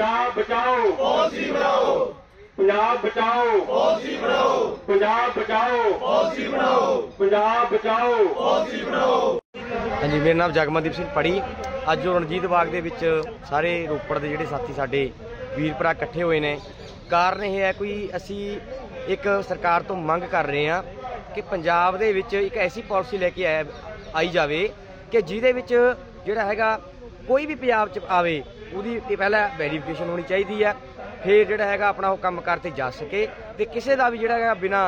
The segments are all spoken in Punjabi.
ਪੰਜਾਬ ਬਚਾਓ। ਪਾਲਿਸੀ ਬਣਾਓ। ਪੰਜਾਬ ਬਚਾਓ। ਪਾਲਿਸੀ ਬਣਾਓ। ਪੰਜਾਬ ਬਚਾਓ। ਪਾਲਿਸੀ ਬਣਾਓ। ਪੰਜਾਬ ਬਚਾਓ। ਹਾਂਜੀ ਮੇਰਾ ਨਾਮ ਜਗਮਨਦੀਪ ਸਿੰਘ ਪੜੀ। ਅੱਜ ਉਹ ਰਣਜੀਤ ਬਾਗ ਦੇ ਵਿੱਚ ਸਾਰੇ ਰੋਪੜ ਦੇ ਜਿਹੜੇ ਸਾਥੀ ਸਾਡੇ ਵੀਰ ਭਰਾ ਇਕੱਠੇ ਹੋਏ ਨੇ। ਕਾਰਨ ਇਹ ਹੈ ਕੋਈ ਅਸੀਂ ਇੱਕ ਸਰਕਾਰ ਤੋਂ ਮੰਗ ਕਰ ਰਹੇ ਹਾਂ ਕਿ ਪੰਜਾਬ ਦੇ ਵਿੱਚ ਇੱਕ ਐਸੀ ਪਾਲਿਸੀ ਲੈ ਕੇ ਆਈ ਜਾਵੇ ਕਿ ਜਿਹਦੇ ਵਿੱਚ ਜਿਹੜਾ ਹੈਗਾ ਕੋਈ ਵੀ ਪੰਜਾਬ 'ਚ ਆਵੇ ਉਹਦੀ ਇਹ ਪਹਿਲਾਂ ਵੈਰੀਫਿਕੇਸ਼ਨ ਹੋਣੀ ਚਾਹੀਦੀ ਹੈ ਫਿਰ ਜਿਹੜਾ ਹੈਗਾ ਆਪਣਾ ਉਹ ਕੰਮ ਕਰਤੇ ਜਾ ਸਕੇ ਤੇ ਕਿਸੇ ਦਾ ਵੀ ਜਿਹੜਾ ਹੈਗਾ ਬਿਨਾ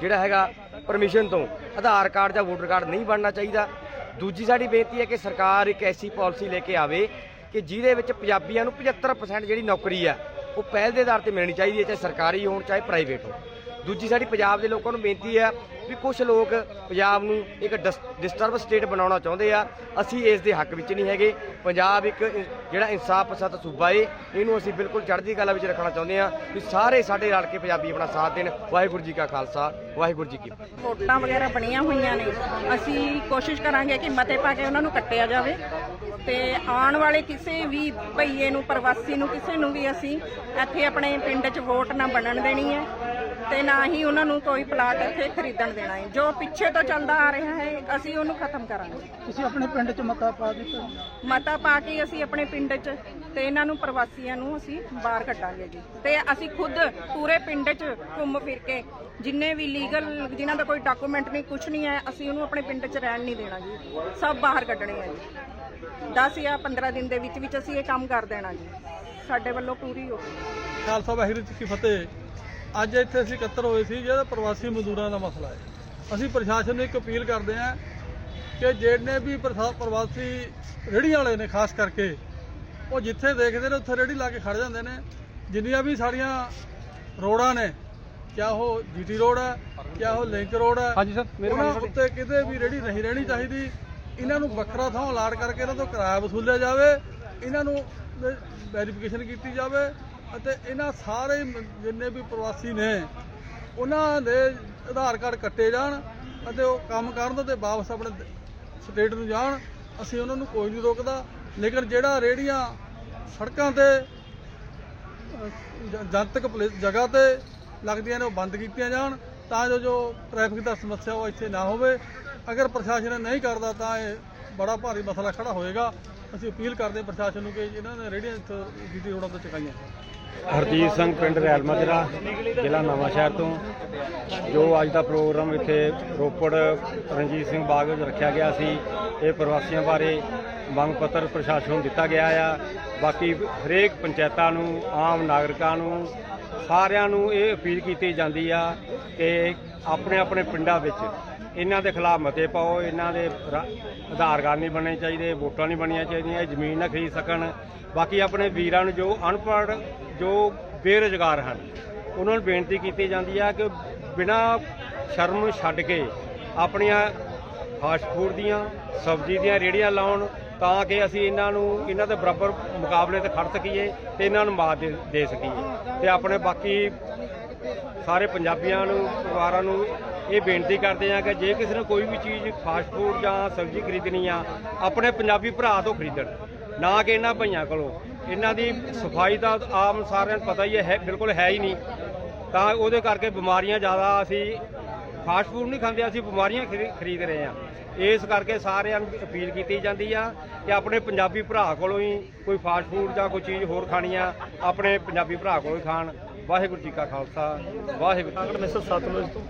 ਜਿਹੜਾ ਹੈਗਾ ਪਰਮਿਸ਼ਨ ਤੋਂ ਆਧਾਰ ਕਾਰਡ ਜਾਂ ਵੋਟਰ ਕਾਰਡ ਨਹੀਂ ਬਣਨਾ ਚਾਹੀਦਾ। ਦੂਜੀ ਸਾਡੀ ਬੇਨਤੀ ਹੈ ਕਿ ਸਰਕਾਰ ਇੱਕ ਐਸੀ ਪਾਲਿਸੀ ਲੈ ਕੇ ਆਵੇ ਕਿ ਜਿਹਦੇ ਵਿੱਚ ਪੰਜਾਬੀਆਂ ਨੂੰ 75% ਜਿਹੜੀ ਨੌਕਰੀ ਆ, ਉਹ ਪਹਿਲ ਦੇ ਆਧਾਰ ਤੇ ਮਿਲਣੀ ਚਾਹੀਦੀ ਹੈ, ਚਾਹੇ ਸਰਕਾਰੀ ਹੋਣ, ਚਾਹੇ ਪ੍ਰਾਈਵੇਟ ਹੋਣ। ਦੂਜੀ ਸਾਡੀ ਪੰਜਾਬ ਦੇ ਲੋਕਾਂ ਨੂੰ ਬੇਨਤੀ ਹੈ ਵੀ ਕੁਝ ਲੋਕ ਪੰਜਾਬ ਨੂੰ ਇੱਕ ਡਿਸਟਰਬ ਸਟੇਟ ਬਣਾਉਣਾ ਚਾਹੁੰਦੇ ਆ। ਅਸੀਂ ਇਸ ਦੇ ਹੱਕ ਵਿੱਚ ਨਹੀਂ ਹੈਗੇ। ਪੰਜਾਬ ਇੱਕ ਜਿਹੜਾ ਇਨਸਾਫ ਪਸੰਦ ਸੂਬਾ ਏ, ਇਹਨੂੰ ਅਸੀਂ ਬਿਲਕੁਲ ਚੜ੍ਹਦੀ ਕਲਾ ਵਿੱਚ ਰੱਖਣਾ ਚਾਹੁੰਦੇ ਆ ਵੀ ਸਾਰੇ ਸਾਡੇ ਰਲ ਕੇ ਪੰਜਾਬੀ ਆਪਣਾ ਸਾਥ ਦੇਣ। ਵਾਹਿਗੁਰੂ ਜੀ ਕਾ ਖਾਲਸਾ, ਵਾਹਿਗੁਰੂ ਜੀ ਕੀ ਵੋਟਾਂ ਵਗੈਰਾ ਬਣੀਆਂ ਹੋਈਆਂ ਨੇ। ਅਸੀਂ ਕੋਸ਼ਿਸ਼ ਕਰਾਂਗੇ ਕਿ ਮਤੇ ਪਾ ਕੇ ਉਹਨਾਂ ਨੂੰ ਕੱਟਿਆ ਜਾਵੇ ਤੇ ਆਉਣ ਵਾਲੇ ਕਿਸੇ ਵੀ ਭਈਏ ਨੂੰ, ਪ੍ਰਵਾਸੀ ਨੂੰ, ਕਿਸੇ ਨੂੰ ਵੀ ਅਸੀਂ ਇੱਥੇ ਆਪਣੇ ਪਿੰਡ 'ਚ ਵੋਟ ਨਾ ਬਣਨ ਦੇਣੀ ਹੈ। ਤੇ ਨਾ ਹੀ ਉਹਨਾਂ ਨੂੰ ਕੋਈ ਪਲਾਟ ਇੱਥੇ ਖਰੀਦਣ ਦੇਣਾ ਹੈ। ਜੋ ਪਿੱਛੇ ਤੋਂ ਚੱਲਦਾ ਆ ਰਿਹਾ ਹੈ ਅਸੀਂ ਉਹਨੂੰ ਖਤਮ ਕਰਾਂਗੇ। ਤੁਸੀਂ ਆਪਣੇ ਪਿੰਡ 'ਚ ਮਤਾ ਪਾ ਦਿੱਤਾ? ਮਤਾ ਪਾ ਕੇ ਅਸੀਂ ਆਪਣੇ ਪਿੰਡ 'ਚ ਤੇ ਇਹਨਾਂ ਨੂੰ ਪ੍ਰਵਾਸੀਆਂ ਨੂੰ ਅਸੀਂ ਬਾਹਰ ਕੱਢਾਂਗੇ ਜੀ। ਤੇ ਅਸੀਂ ਖੁਦ ਪੂਰੇ ਪਿੰਡ 'ਚ ਘੁੰਮ ਫਿਰ ਕੇ ਜਿੰਨੇ ਵੀ ਲੀਗਲ ਜਿਨ੍ਹਾਂ ਦਾ ਕੋਈ ਡਾਕੂਮੈਂਟ ਨਹੀਂ ਕੁਝ ਨਹੀਂ ਹੈ ਅਸੀਂ ਉਹਨੂੰ ਆਪਣੇ ਪਿੰਡ 'ਚ ਰਹਿਣ ਨਹੀਂ ਦੇਣਾ ਜੀ। ਸਭ ਬਾਹਰ ਕੱਢਣੇ ਆ ਜੀ। 10 ਜਾਂ 15 ਦਿਨ ਦੇ ਵਿੱਚ ਵਿੱਚ ਅਸੀਂ ਇਹ ਕੰਮ ਕਰ ਦੇਣਾ ਜੀ। ਸਾਡੇ ਵੱਲੋਂ ਪੂਰੀ ਹੋ ਖਾਲਸਾ ਵਾਹਿਗੁਰੂ ਜੀ ਕੀ ਫਤਿਹ। ਅੱਜ ਇੱਥੇ ਅਸੀਂ ਇਕੱਤਰ ਹੋਏ ਸੀ ਜਿਹੜਾ ਪ੍ਰਵਾਸੀ ਮਜ਼ਦੂਰਾਂ ਦਾ ਮਸਲਾ ਹੈ। ਅਸੀਂ ਪ੍ਰਸ਼ਾਸਨ ਨੂੰ ਇੱਕ ਅਪੀਲ ਕਰਦੇ ਹਾਂ ਕਿ ਜਿਹੜੇ ਵੀ ਪ੍ਰਵਾਸੀ ਰੇਹੜੀਆਂ ਵਾਲੇ ਨੇ ਖਾਸ ਕਰਕੇ ਉਹ ਜਿੱਥੇ ਦੇਖਦੇ ਨੇ ਉੱਥੇ ਰੇਹੜੀ ਲਾ ਕੇ ਖੜ ਜਾਂਦੇ ਨੇ। ਜਿੰਨੀਆਂ ਵੀ ਸਾਡੀਆਂ ਰੋਡਾਂ ਨੇ ਕਿਆ ਉਹ ਜੀਟੀ ਰੋਡ ਹੈ ਕਿਆ ਉਹ ਲਿੰਕ ਰੋਡ ਹੈ ਹਾਂਜੀ ਸਰ, ਉਹਨਾਂ ਉੱਤੇ ਕਿਤੇ ਵੀ ਰੇਹੜੀ ਨਹੀਂ ਰਹਿਣੀ ਚਾਹੀਦੀ। ਇਹਨਾਂ ਨੂੰ ਵੱਖਰਾ ਥਾਂ ਅਲਾਟ ਕਰਕੇ ਇਹਨਾਂ ਤੋਂ ਕਿਰਾਇਆ ਵਸੂਲਿਆ ਜਾਵੇ। ਇਹਨਾਂ ਨੂੰ ਵੈਰੀਫਿਕੇਸ਼ਨ ਕੀਤੀ ਜਾਵੇ। ਅਤੇ ਇਹਨਾਂ ਸਾਰੇ ਜਿੰਨੇ ਵੀ ਪ੍ਰਵਾਸੀ ਨੇ, ਉਹਨਾਂ ਦੇ ਆਧਾਰ ਕਾਰਡ ਕੱਟੇ ਜਾਣ ਅਤੇ ਉਹ ਕੰਮ ਕਰਨ ਤੇ ਵਾਪਸ ਆਪਣੇ ਸਟੇਟ ਨੂੰ ਜਾਣ, ਅਸੀਂ ਉਹਨਾਂ ਨੂੰ ਕੋਈ ਨਹੀਂ ਰੋਕਦਾ। ਲੇਕਿਨ ਜਿਹੜਾ ਰੇੜੀਆਂ ਸੜਕਾਂ ਤੇ ਜਨਤਕ ਪਲੇਸ ਜਗ੍ਹਾ ਤੇ ਲੱਗਦੀਆਂ ਨੇ, ਉਹ ਬੰਦ ਕੀਤੀਆਂ ਜਾਣ, ਤਾਂ ਜੋ ਜੋ ਟ੍ਰੈਫਿਕ ਦਾ ਸਮੱਸਿਆ ਉਹ ਇੱਥੇ ਨਾ ਹੋਵੇ। ਅਗਰ ਪ੍ਰਸ਼ਾਸਨ ਨਹੀਂ ਕਰਦਾ, ਤਾਂ ਇਹ ਬੜਾ ਭਾਰੀ ਮਸਲਾ ਖੜਾ ਹੋਏਗਾ। ਅਸੀਂ ਅਪੀਲ ਕਰਦੇ ਪ੍ਰਸ਼ਾਸਨ ਨੂੰ ਕਿ ਇਹਨਾਂ ਨੇ ਰੇੜੀਆਂ ਇੱਥੋਂ ਰੋਡਾਂ ਤੋਂ ਚੁਕਾਈਆਂ। ਹਰਜੀਤ ਸਿੰਘ ਪਿੰਡ ਰੈਲ ਮਾਜਰਾ ਜ਼ਿਲ੍ਹਾ ਨਵਾਂਸ਼ਹਿਰ ਤੋਂ। ਜੋ ਅੱਜ ਦਾ ਪ੍ਰੋਗਰਾਮ ਇੱਥੇ ਰੋਪੜ ਰਣਜੀਤ ਸਿੰਘ ਬਾਗ ਵਿੱਚ ਰੱਖਿਆ ਗਿਆ ਸੀ, ਇਹ ਪ੍ਰਵਾਸੀਆਂ ਬਾਰੇ ਮੰਗ ਪੱਤਰ ਪ੍ਰਸ਼ਾਸਨ ਨੂੰ ਦਿੱਤਾ ਗਿਆ ਆ। ਬਾਕੀ ਹਰੇਕ ਪੰਚਾਇਤਾਂ ਨੂੰ, ਆਮ ਨਾਗਰਿਕਾਂ ਨੂੰ, ਸਾਰਿਆਂ ਨੂੰ ਇਹ ਅਪੀਲ ਕੀਤੀ ਜਾਂਦੀ ਆ ਕਿ ਆਪਣੇ ਆਪਣੇ ਪਿੰਡਾਂ ਵਿੱਚ ਇਹਨਾਂ ਦੇ ਖਿਲਾਫ ਮਤੇ ਪਾਓ, ਇਹਨਾਂ ਦੇ ਰਾ- ਆਧਾਰ ਕਾਰਡ ਨਹੀਂ ਬਣਨੇ ਚਾਹੀਦੇ, ਵੋਟਾਂ ਨਹੀਂ ਬਣਨੀਆਂ ਚਾਹੀਦੀਆਂ, ਇਹ ਜ਼ਮੀਨ ਨਾ ਖਰੀਦ ਸਕਣ। ਬਾਕੀ ਆਪਣੇ ਵੀਰਾਂ ਨੂੰ ਜੋ ਅਨਪੜ੍ਹ, ਜੋ ਬੇਰੁਜ਼ਗਾਰ ਹਨ, ਉਹਨਾਂ ਨੂੰ ਬੇਨਤੀ ਕੀਤੀ ਜਾਂਦੀ ਆ ਕਿ ਬਿਨਾਂ ਸ਼ਰਮ ਨੂੰ ਛੱਡ ਕੇ ਆਪਣੀਆਂ ਫਾਸਟ ਫੂਡ ਦੀਆਂ, ਸਬਜ਼ੀ ਦੀਆਂ ਰੇੜੀਆਂ ਲਾਉਣ, ਤਾਂ ਕਿ ਅਸੀਂ ਇਹਨਾਂ ਨੂੰ, ਇਹਨਾਂ ਦੇ ਬਰਾਬਰ ਮੁਕਾਬਲੇ ਤੇ ਖੜ ਸਕੀਏ ਤੇ ਇਹਨਾਂ ਨੂੰ ਮਾਤ ਦੇ- ਦੇ ਸਕੀਏ। ਤੇ ਆਪਣੇ ਬਾਕੀ ਸਾਰੇ ਪੰਜਾਬੀਆਂ ਨੂੰ, ਪਰਿਵਾਰਾਂ ਨੂੰ ਇਹ ਬੇਨਤੀ ਕਰਦੇ ਹਾਂ ਕਿ ਜੇ ਕਿਸੇ ਨੂੰ ਕੋਈ ਵੀ ਚੀਜ਼ ਫਾਸਟ ਫੂਡ ਜਾਂ ਸਬਜ਼ੀ ਖਰੀਦਣੀ ਆ, ਆਪਣੇ ਪੰਜਾਬੀ ਭਰਾ ਤੋਂ ਖਰੀਦਣ। ਨਾ ਕਿ ਇਹਨਾਂ ਭਈਆਂ ਕੋਲੋਂ। ਇਹਨਾਂ ਦੀ ਸਫ਼ਾਈ ਦਾ ਆਮ ਸਾਰਿਆਂ ਨੂੰ ਪਤਾ ਹੀ ਹੈ ਬਿਲਕੁਲ ਹੈ ਹੀ ਨਹੀਂ। ਤਾਂ ਉਹਦੇ ਕਰਕੇ ਬਿਮਾਰੀਆਂ ਜ਼ਿਆਦਾ ਅਸੀਂ ਫਾਸਟ ਫੂਡ ਨਹੀਂ ਖਾਂਦੇ, ਅਸੀਂ ਬਿਮਾਰੀਆਂ ਖਰੀ- ਖਰੀਦ ਰਹੇ ਆ ਇਸ ਕਰਕੇ ਸਾਰਿਆਂ ਨੂੰ ਅਪੀਲ ਕੀਤੀ ਜਾਂਦੀ ਆ ਕਿ ਆਪਣੇ ਪੰਜਾਬੀ ਭਰਾ ਕੋਲੋਂ ਹੀ ਕੋਈ ਫਾਸਟ ਫੂਡ ਜਾਂ ਕੋਈ ਚੀਜ਼ ਹੋਰ ਖਾਣੀ ਆ, ਆਪਣੇ ਪੰਜਾਬੀ ਭਰਾ ਕੋਲੋਂ ਹੀ ਖਾਣ। ਵਾਹਿਗੁਰੂ ਜੀ ਕਾ ਖਾਲਸਾ, ਵਾਹਿਗੁਰੂ ਕਾਂਗੜ ਮਿਸਰ ਸਤਲੁਜ ਤੋਂ।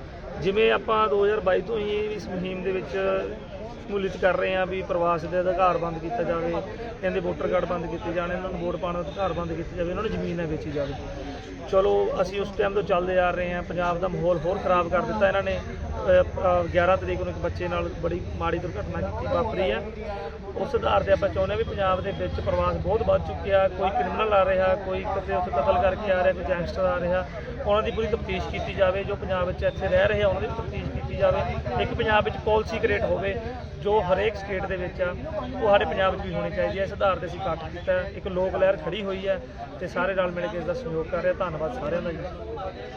ਜਿਵੇਂ ਆਪਾਂ 2022 ਤੋਂ ਹੀ ਇਸ ਮੁਹਿੰਮ ਦੇ ਵਿੱਚ ਸ਼ਮੂਲੀਅਤ ਕਰ ਰਹੇ ਹਾਂ ਵੀ ਪ੍ਰਵਾਸ ਦੇ ਅਧਿਕਾਰ ਬੰਦ ਕੀਤਾ ਜਾਵੇ ਇਹਦੇ ਵੋਟਰ ਕਾਰਡ ਬੰਦ ਕੀਤੇ ਜਾਣ ਇਹਨਾਂ ਨੂੰ ਵੋਟ ਪਾਉਣ ਦਾ ਅਧਿਕਾਰ ਬੰਦ ਕੀਤਾ ਜਾਵੇ ਇਹਨਾਂ ਨੂੰ ਜ਼ਮੀਨ ਨਾ ਵੇਚੀ ਜਾਵੇ। ਚਲੋ ਅਸੀਂ ਉਸ ਟਾਈਮ ਤੋਂ ਚੱਲਦੇ ਆ ਰਹੇ ਹਾਂ ਪੰਜਾਬ ਦਾ ਮਾਹੌਲ ਹੋਰ ਖਰਾਬ ਕਰ ਦਿੱਤਾ ਇਹਨਾਂ ਨੇ। ਅਹ, 11 ਤਰੀਕ ਨੂੰ ਇੱਕ ਬੱਚੇ ਨਾਲ ਬੜੀ ਮਾੜੀ ਦੁਰਘਟਨਾ ਕੀਤੀ ਵਾਪਰੀ ਹੈ ਉਸ ਆਧਾਰ ਤੇ ਆਪਾਂ ਚਾਹੁੰਦੇ ਹਾਂ ਵੀ ਪੰਜਾਬ ਦੇ ਵਿੱਚ ਪ੍ਰਵਾਸ ਬਹੁਤ ਵੱਧ ਚੁੱਕਿਆ ਕੋਈ ਕ੍ਰਿਮੀਨਲ ਆ ਰਿਹਾ ਕੋਈ ਕਿਤੇ ਉੱਥੇ ਕਤਲ ਕਰਕੇ ਆ ਰਿਹਾ ਕੋਈ ਗੈਂਗਸਟਰ ਆ ਰਿਹਾ। ਉਹਨਾਂ ਦੀ ਪੂਰੀ ਤਫਤੀਸ਼ ਕੀਤੀ ਜਾਵੇ ਜੋ ਪੰਜਾਬ ਵਿੱਚ ਇੱਥੇ ਰਹਿ ਰਹੇ ਆ ਉਹਨਾਂ ਦੀ ਤਫਤੀਸ਼ ਜਾਵੇ, ਇੱਕ ਪੰਜਾਬ ਵਿੱਚ ਪਾਲਿਸੀ ਕ੍ਰੀਏਟ ਹੋਵੇ, ਜੋ ਹਰੇਕ ਸਟੇਟ ਦੇ ਵਿੱਚ ਆ, ਉਹ ਸਾਡੇ ਪੰਜਾਬ ਵਿੱਚ ਵੀ ਹੋਣੀ ਚਾਹੀਦੀ ਹੈ। ਇਸ ਆਧਾਰ ਤੇ ਅਸੀਂ ਇਕੱਠ ਕੀਤਾ ਇੱਕ ਲੋਕ ਲਹਿਰ ਖੜੀ ਹੋਈ ਹੈ ਤੇ ਸਾਰੇ ਰਲ ਮਿਲ ਕੇ ਇਸ ਦਾ ਸਹਿਯੋਗ ਕਰ ਰਹੇ ਧੰਨਵਾਦ ਸਾਰਿਆਂ ਦਾ ਜੀ।